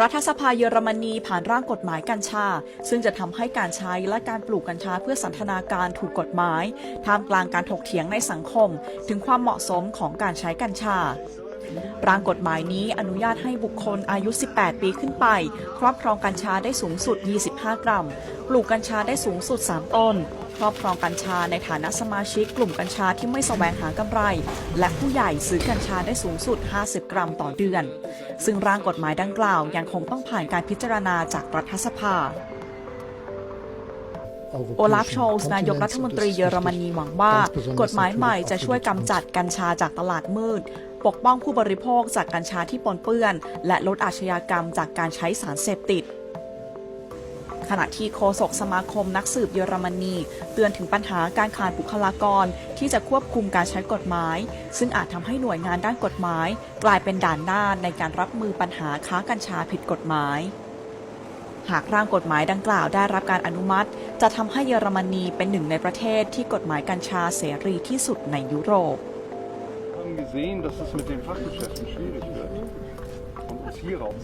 รัฐสภาเยอรมนีผ่านร่างกฎหมายกัญชา ซึ่งจะทำให้การใช้และการปลูกกัญชาเพื่อสันทนาการถูกกฎหมาย ท่ามกลางการถกเถียงในสังคม ถึงความเหมาะสมของการใช้กัญชา ร่างกฎหมายนี้อนุญาตให้บุคคลอายุ 18 ปีขึ้นไป ครอบครองกัญชาได้สูงสุด 25 กรัม ปลูกกัญชาได้สูงสุด 3 ต้น ครอบครองกัญชาในฐานะสมาชิกกลุ่มกัญชาที่ไม่แสวงหากำไร และผู้ใหญ่ซื้อกัญชาได้สูงสุด 50 กรัมต่อเดือน ซึ่งร่างกฎหมายดังกล่าวยังคงต้องผ่านการพิจารณาจากรัฐสภาโอลาฟโชลส์นายกรัฐมนตรีเยอรมนีหวังว่า กฎหมายใหม่จะช่วยกำจัดกัญชาจากตลาดมืด ปกป้องผู้บริโภคจากกัญชาที่ปนเปื้อน และลดอาชญากรรมจากการใช้สารเสพติด ขณะที่โฆษกสมาคมนักสืบเยอรมนี เตือนถึงปัญหาการขาดบุคลากรที่จะควบคุมการใช้กฎหมาย ซึ่งอาจทำให้หน่วยงานด้านกฎหมาย กลายเป็นด่านหน้าในการรับมือปัญหาค้ากัญชาผิดกฎหมายหากร่างกฎหมายดังกล่าวได้รับการอนุมัติ จะทำให้เยอรมนีเป็นหนึ่งในประเทศที่กฎหมายกัญชาเสรีที่สุดในยุโรป gesehen, dass es mit den Fachgeschäften schwierig wird. Und uns hieraus